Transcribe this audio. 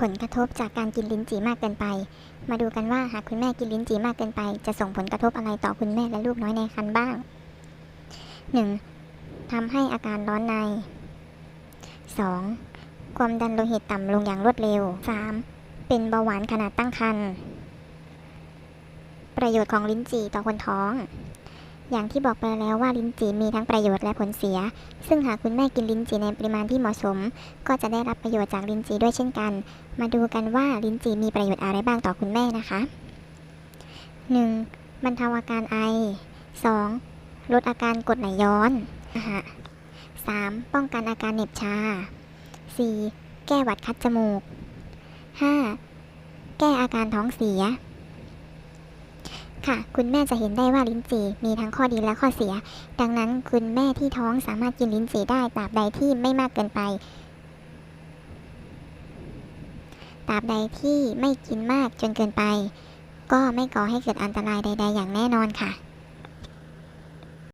ผลกระทบจากการกินลิ้นจี่มากเกินไป มาดูกันว่าหากคุณแม่กินลิ้นจี่มากเกินไป จะส่งผลกระทบอะไรต่อคุณแม่และลูกน้อยในครรภ์บ้าง 1. ทำให้อาการร้อนใน 2. ความดันโลหิตต่ำลงอย่างรวดเร็ว 3. เป็นเบาหวานขนาดตั้งครรภ์ประโยชน์ของลิ้นจี่ต่อคนท้อง อย่างที่บอกไปแล้วว่าลิ้นจี่มีทั้งประโยชน์และผลเสีย ซึ่งหากคุณแม่กินลิ้นจี่ในปริมาณที่เหมาะสม ก็จะได้รับประโยชน์จากลิ้นจี่ด้วยเช่นกัน มาดูกันว่าลิ้นจี่มีประโยชน์อะไรบ้างต่อคุณแม่นะคะ 1. บรรเทาอาการไอ 2. ลดอาการกรดไหลย้อนนะคะ 3. ป้องกันอาการเหน็บชา 4. แก้หวัดคัดจมูก 5. แก้อาการท้องเสีย ค่ะ คุณแม่จะเห็นได้ว่าลิ้นจี่มีทั้งข้อดีและข้อเสีย ดังนั้นคุณแม่ที่ท้องสามารถกินลิ้นจี่ได้ตราบใดที่ไม่มากเกินไปตราบใดที่ไม่กินมากจนเกินไป ก็ไม่ก่อให้เกิดอันตรายใด ๆ อย่างแน่นอนค่ะ